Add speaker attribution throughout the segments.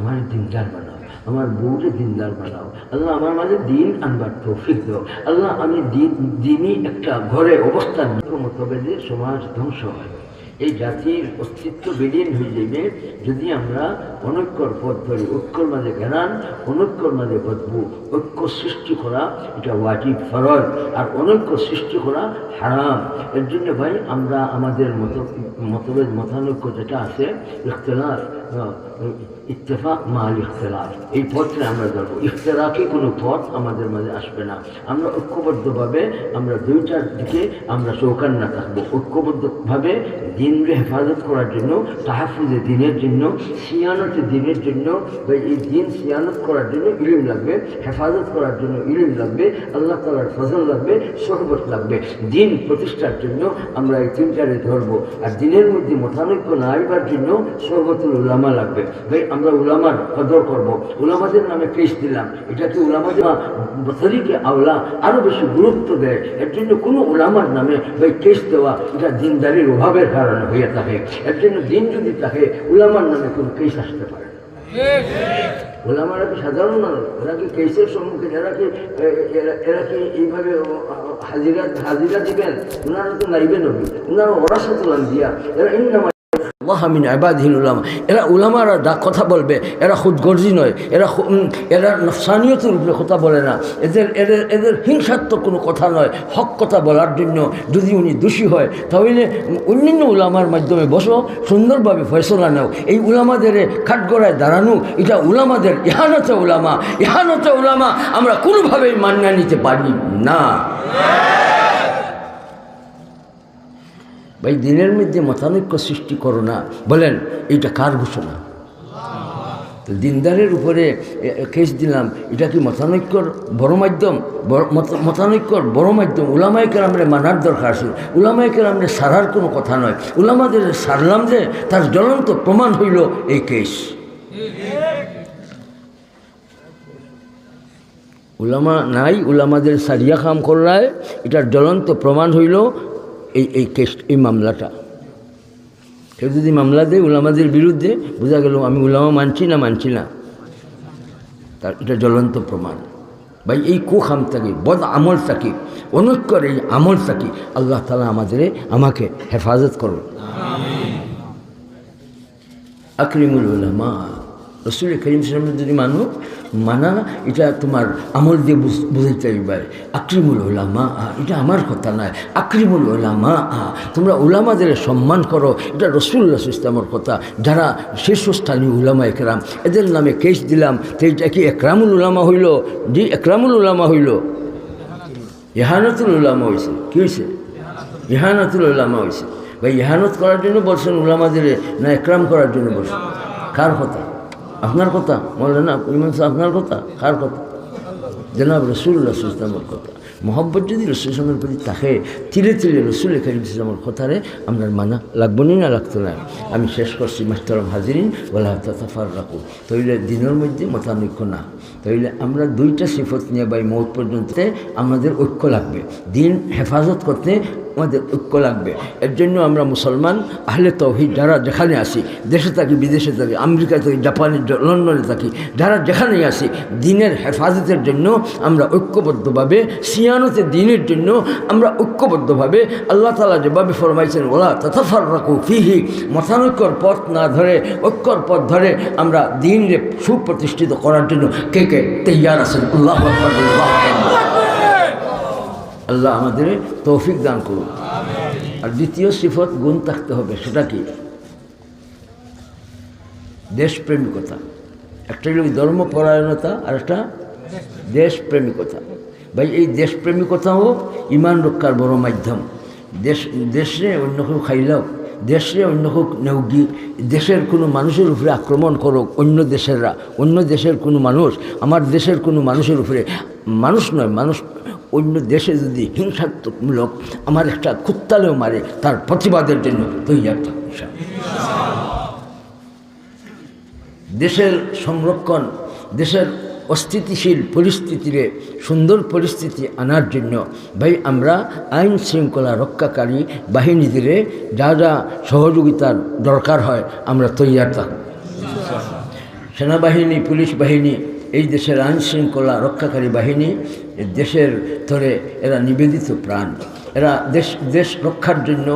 Speaker 1: আমার দিনদার বানাও, আমার বউকে দিনদার বানাও। আল্লাহ আমার মাঝে দিন আনবার তৌফিক দাও। আল্লাহ আমি দিনই একটা ঘরে অবস্থান মতভেদে সমাজ ধ্বংস হয়। এই জাতির অস্তিত্ব বিলীন হয়ে যাবে যদি আমরা অনৈক্যর পথ ধরি। ঐক্যর মাঝে জ্ঞান, অনৈক্যর মাঝে বদবু। ঐক্য সৃষ্টি করা এটা ওয়াজিব, ফরজ। আর অনৈক্য সৃষ্টি করা হারাম। এর জন্য ভাই, আমরা আমাদের মত, মতভেদ, মতানৈক্য যেটা আছে, ইখতলাফ ইত্তেফাক মাল ইখতলাফ এই পথে আমরা ধরবো ইখতলাফি কোনো পথ আমাদের মাঝে আসবে না। আমরা ঐক্যবদ্ধভাবে আমরা দুইটার দিকে আমরা চৌকান্না থাকব। ঐক্যবদ্ধভাবে দিনকে হেফাজত করার জন্য, তাহাফুজে দিনের জন্য, সিয়ানতে দিনের জন্য, বা এই দিন সিয়ানত করার জন্য ইলিম লাগবে, হেফাজত করার জন্য ইলিম লাগবে, আল্লাহ তালার ফজল লাগবে, সহবত লাগবে। দিন প্রতিষ্ঠার জন্য আমরা এই তিনটারে ধরবো। আর দিনের মধ্যে মতানৈক্য না আইবার জন্য সহবতুল উলামা লাগবে। ভাই, আমরা উলামার কদর করব। উলামাদের নামে কেস দিলাম। এটাকে উলামাদের বছরিকে আওলা আরও বেশি গুরুত্ব দেয়। এর জন্য কোনো উলামার নামে, ভাই কেস দেওয়া এটা দিনদারির অভাবের কারণে হয়ে থাকে। এর জন্য দিন যদি থাকে, উলামার নামে কোনো কেস আসতে পারে ওলামারা কি সাধারণ মানুষ? এরা কি কেসের সম্মুখীন? এরা কি এরা- কি এইভাবে হাজিরা হাজিরা দিবেন? ওনারা তো নাইবেন ওনারা ওরাসাতুলাম দিয়া। এরা ইন্নামা আল্লাহামিন আবাদহীন উলামা। এরা উলামারা দা কথা বলবে, এরা খুদ গর্জি নয়, এরা এরা নফসানিয়তের উপরে কথা বলে না। এদের এদের এদের হিংসাত্মক কোনো কথা নয়, হক কথা বলার জন্য যদি উনি দোষী হয়, তাহলে অন্যান্য উলামার মাধ্যমে বসো, সুন্দরভাবে ফয়সলা নাও। এই উলামাদের খাটগড়ায় দাঁড়ানো, এটা উলামাদের ইহানতে উলামা ইহানতে উলামা আমরা কোনোভাবেই মান্না নিতে পারি না। ভাই দিনের মধ্যে মতানৈক্য সৃষ্টি করো না। বলেন, এইটা কার ঘোষণা? তো দিনদারের উপরে কেস দিলাম, এটা কি মতানৈক্যর বড় মাধ্যম? মতানৈক্যর বড় মাধ্যম? উলামাইকের আমরা মানার দরকার আছে। উলামাইকের আমরা সারার কোনো কথা নয়। উলামাদের সারলাম যে, তার জ্বলন্ত প্রমাণ হইল এই কেস। উলামা নাই, উলামাদের সারিয়া কাম করলায়, এটার জ্বলন্ত প্রমাণ হইল এই এই কেস এই মামলাটা। কেউ যদি মামলা দেয় উলামাদের বিরুদ্ধে, বোঝা গেল আমি উলামা মানছি না মানছি না। তার এটা জ্বলন্ত প্রমাণ। ভাই, এই কুখাম থাকি, বদ আমল থাকি অনৈক্যর এই আমল থাকি আল্লাহ তালা আমাদের, আমাকে হেফাজত করুন। আকরিমুল উলামা। রসুল করিম সালাম যদি মানো মানা এটা তোমার আমল দিয়ে বুঝ- বুঝাইতে পারে আকরিমুল ওলামা আ, এটা আমার কথা নয়। আকরিমুল ওলামা আ, তোমরা ওলামাদের সম্মান করো। এটা রসুল্লাহ ইসলামের কথা। যারা শীর্ষস্থানীয় উলামা একরাম এদের নামে কেস দিলাম তো এটা কি একরামুল উলামা হইল? যে একরামুল উলামা হইল। ইহানতুল উলামা হয়েছে কী হয়েছে ইহানতুল উলামা হয়েছে ভাই ইহানত করার জন্য বলছেন উলামাদের না একরাম করার জন্য বলছেন? কার কথা? আপনার কথা, মৌলানা ইমান সাহেব, আপনার কথা, কার কথা? জনাব রসুল্লাহ ইসলামের কথা। মোহব্বত যদি রসুল ইসলামের প্রতি থাকে, তিলে তিলে রসুল করিম ইসলামের কথারে আপনার মানা লাগবো নি না লাগতো না? আমি শেষ করছি মাস্টারম হাজিরিন বলা তাফার রাখো তইলে দিনের মধ্যে মতানৈক্য না। তইলে আমরা দুইটা সিফত নিয়ে বাই মৌত পর্যন্ত আমাদের ঐক্য লাগবে। দিন হেফাজত করতে আমাদের ঐক্য লাগবে। এর জন্য আমরা মুসলমান, আহলে তৌহিদ যারা যেখানে আসি দেশে থাকি, বিদেশে থাকি আমেরিকা থাকি, জাপানে লন্ডনে থাকি, যারা যেখানেই আসি দিনের হেফাজতের জন্য আমরা ঐক্যবদ্ধভাবে, সিয়ানতে দিনের জন্য আমরা ঐক্যবদ্ধভাবে আল্লাহ তালা যেভাবে ফরমাইছেন ওলা তথাফার রাখু ফিহি মতানৈক্যর পথ না ধরে, ঐক্যর পথ ধরে আমরা দিনকে সুপ্রতিষ্ঠিত করার জন্য কে কে তৈয়ার আছেন? আল্লাহ আল্লাহু আমাদের তৌফিক দান করুন। আর দ্বিতীয় সিফত, গুণ থাকতে হবে। সেটা কি? দেশপ্রেমিকতা। একটা হলো ধর্মপরায়ণতা, আর একটা দেশপ্রেমিকতা। ভাই, এই দেশপ্রেমিকতাও ইমান রক্ষার বড় মাধ্যম। দেশ, দেশে অন্য কেউ খাইলাও, দেশে অন্য কেউ নেউগি দেশের কোনো মানুষের উপরে আক্রমণ করুক, অন্য দেশেররা। অন্য দেশের কোনো মানুষ, আমার দেশের কোনো মানুষের উপরে। মানুষ নয়, মানুষ অন্য দেশে যদি হিংসাত্মকমূলক আমার একটা কুত্তালেও মারে, তার প্রতিবাদের জন্য তৈরি থাকুন দেশের সংরক্ষণ, দেশের অস্থিতিশীল পরিস্থিতিরে সুন্দর পরিস্থিতি আনার জন্য ভাই আমরা আইন শৃঙ্খলা রক্ষাকারী বাহিনীদের যা যা সহযোগিতার দরকার হয়, আমরা তৈয়ার থাকব সেনাবাহিনী, পুলিশ বাহিনী এই দেশের আইন শৃঙ্খলা রক্ষাকারী বাহিনী দেশের ধরে এরা নিবেদিত প্রাণ। এরা দেশ দেশ রক্ষার জন্য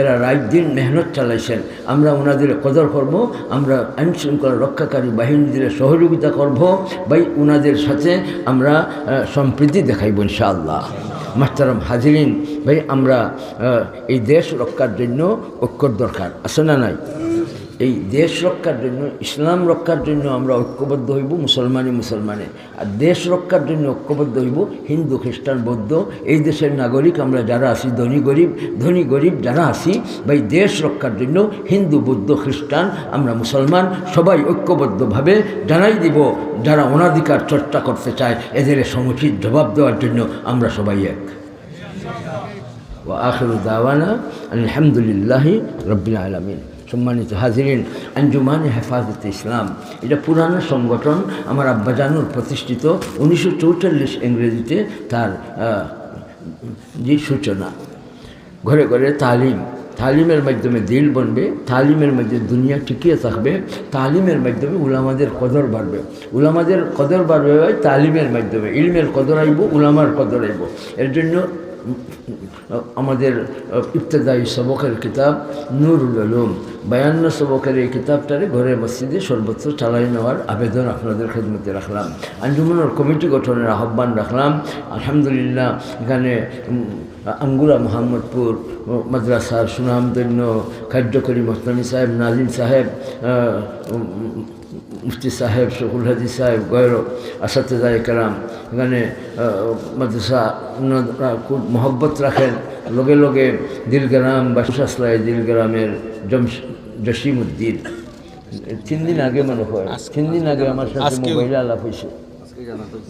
Speaker 1: এরা রাত দিন মেহনত চালাইছেন। আমরা ওনাদের কদর করব, আমরা আইন শৃঙ্খলা রক্ষাকারী বাহিনীদের সহযোগিতা করব বাই ওনাদের সাথে আমরা সম্প্রীতি দেখাইব ইনশাআল্লাহ। মাস্টারাম হাজিরিন, ভাই, আমরা এই দেশ রক্ষার জন্য ঐক্যর দরকার, আছে না নাই? এই দেশ রক্ষার জন্য, ইসলাম রক্ষার জন্য আমরা ঐক্যবদ্ধ হইব মুসলমানে মুসলমানে। আর দেশ রক্ষার জন্য ঐক্যবদ্ধ হইব, হিন্দু, খ্রিস্টান, বৌদ্ধ, এই দেশের নাগরিক আমরা যারা আছি, ধনী, গরিব ধনী, গরিব যারা আছি বা এই দেশ রক্ষার জন্য হিন্দু, বৌদ্ধ, খ্রিস্টান, আমরা মুসলমান, সবাই ঐক্যবদ্ধভাবে জানাই দিব, যারা অনাধিকার চর্চা করতে চায়, এদের সমুচিত জবাব দেওয়ার জন্য আমরা সবাই এক। আখর দাওয়ানা আলহামদুলিল্লাহি রব্বিল আলমিন। সম্মানিত হাজিরিন, আঞ্জুমানে হেফাজত ইসলাম। এটা পুরানো সংগঠন আমার আব্বাজানুর প্রতিষ্ঠিত। উনিশশো চৌচল্লিশ ইংরেজিতে তার যে সূচনা। ঘরে ঘরে তালিম। তালিমের মাধ্যমে দিল বনবে, তালিমের মধ্যে দুনিয়া টিকিয়ে থাকবে, তালিমের মাধ্যমে উলামাদের কদর বাড়বে। উলামাদের কদর বাড়বে, তালিমের মাধ্যমে। ইলমের কদর আইব, উলামার কদর আইব। এর জন্য আমাদের ইবতদায়ী সবকের কিতাব নুরুল আলম বায়ান্ন সবকের এই কিতাবটারে ঘরে মসজিদে সর্বোচ্চ চালাই নেওয়ার আবেদন আপনাদের খেদমতে রাখলাম। আঞ্জুমনের কমিটি গঠনের আহ্বান রাখলাম। আলহামদুলিল্লাহ, এখানে আঙ্গুরা মোহাম্মদপুর মাদ্রাসার সুনামধন্য কার্যকরী মস্তানি সাহেব নাজিম সাহেব মুফতি সাহেব শকুল হাজি সাহেব গয়র আসাতেদায় কালাম এখানে মাদ্রাসা খুব মহব্বত রাখেন। লগে লগে দিলগ্রাম বা সুশাসলাই দিলগ্রামের জমশ জসিম উদ্দিন তিন দিন আগে মনে হয় তিন দিন আগে আমার সাথে মোবাইলে আলাপ হয়েছে।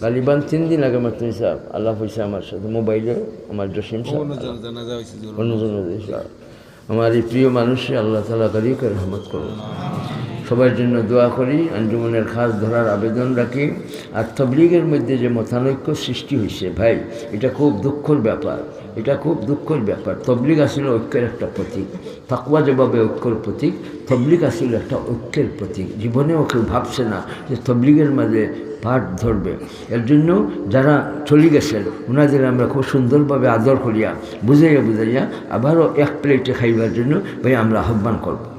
Speaker 1: গালিবান তিন দিন আগে মাত্র সাহেব আল্লাহ হয়েছে আমার সাথে মোবাইলে আমার জসিম সাহেব। আমার এই প্রিয় মানুষে আল্লাহ তালা করিকে রহমত করুন। সবার জন্য দোয়া করি, আঞ্জুমনের খাস ধরার আবেদন রাখি। আর তবলিগের মধ্যে যে মতানৈক্য সৃষ্টি হয়েছে ভাই, এটা খুব দুঃখর ব্যাপার। এটা খুব দুঃখর ব্যাপার। তবলিগ আসলে ঐক্যের একটা প্রতীক। তাকুয়া যেভাবে ঐক্যর প্রতীক। তবলিগ আসলে একটা ঐক্যের প্রতীক। জীবনেও কেউ ভাবছে না যে তবলিগের মাঝে পাঠ ধরবে। এর জন্য যারা চলে গেছেন ওনাদের আমরা খুব সুন্দরভাবে আদর করিয়া, বুঝাইয়া বুঝাইয়া আবারও এক প্লেটে খাইবার জন্য, ভাই, আমরা আহ্বান করব।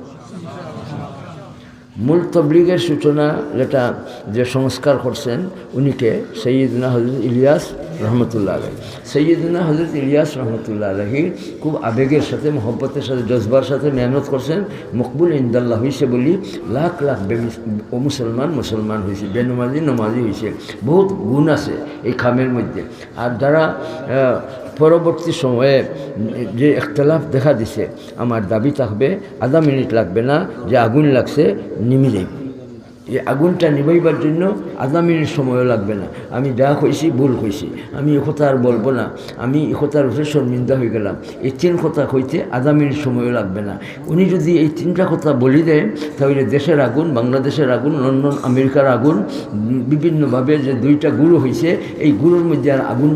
Speaker 1: মূল তবলিগের সূচনা যেটা যে সংস্কার করছেন, উনিকে সৈয়দনা হজরত ইলিয়াস রহমতুল্লাহ আলহ সৈয়দনা হজরত ইলিয়াস রহমতুল্লাহ আলহী খুব আবেগের সাথে, মহব্বতের সাথে, জজবার সাথে মেহনত করছেন। মকবুল ইন্দাল্লাহ হয়েছে বলি, লাখ লাখ ও মুসলমান মুসলমান হয়েছে বেনমাজি নমাজি হয়েছে বহুত গুণ আছে এই খামের মধ্যে। আর যারা পরবর্তী সময়ে যে একতলাফ দেখা দিছে, আমার দাবি থাকবে, আধা মিনিট লাগবে না, যে আগুন লাগছে নিমে যাইব এই আগুনটা নিবাইবার জন্য আধা মিনিট সময়ও লাগবে না। আমি যা কইছি, ভুল কইছি। আমি এ কথা আর বলব না। আমি এ কথার উপরে শর্মিন্দা হয়ে গেলাম। এই তিন কথা কইতে আধা মিনিট সময়ও লাগবে না। উনি যদি এই তিনটা কথা বলি দেন, তাহলে দেশের আগুন, বাংলাদেশের আগুন, লন্ডন, আমেরিকার আগুন বিভিন্নভাবে যে দুইটা গুরু হয়েছে এই গুরুর মধ্যে আর আগুন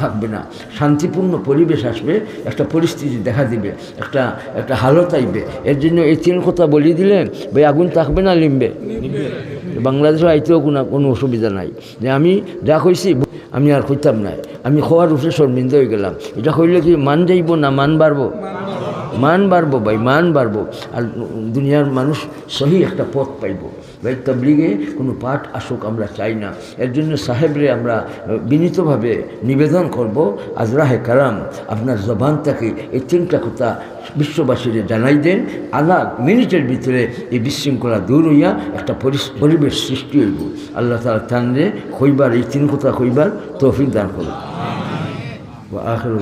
Speaker 1: থাকবে না। শান্তিপূর্ণ পরিবেশ আসবে, একটা পরিস্থিতি দেখা দিবে, একটা একটা হালত আইবে এর জন্য এই তিন কথা বলি দিলে ভাই আগুন থাকবে না লিমবে? বাংলাদেশে আইতেও কোনো কোনো অসুবিধা নাই। যে আমি যা কইছি, আমি আর কইতাম নাই। আমি খোয়ার উপরে শর্মিন্দ হয়ে গেলাম। এটা কইলে কি মান যাইব না মান বাড়বো? মান বাড়বো ভাই, মান বাড়বো। আর দুনিয়ার মানুষ সহি একটা পথ পাইব। ভাই তবলিগে কোনো পাঠ আসুক আমরা চাই না। এর জন্য সাহেবরে আমরা বিনীতভাবে নিবেদন করব, আজরাহে কালাম, আপনার জবানটাকে এই তিনটা কথা বিশ্ববাসীরে জানাই দেন। আধা মিনিটের ভিতরে এই বিশৃঙ্খলা দূর হইয়া একটা পরিবেশ সৃষ্টি হইব। আল্লাহ তালা টানলে কইবার এই তিন কথা কইবার তৌফিক দান করুন। আখের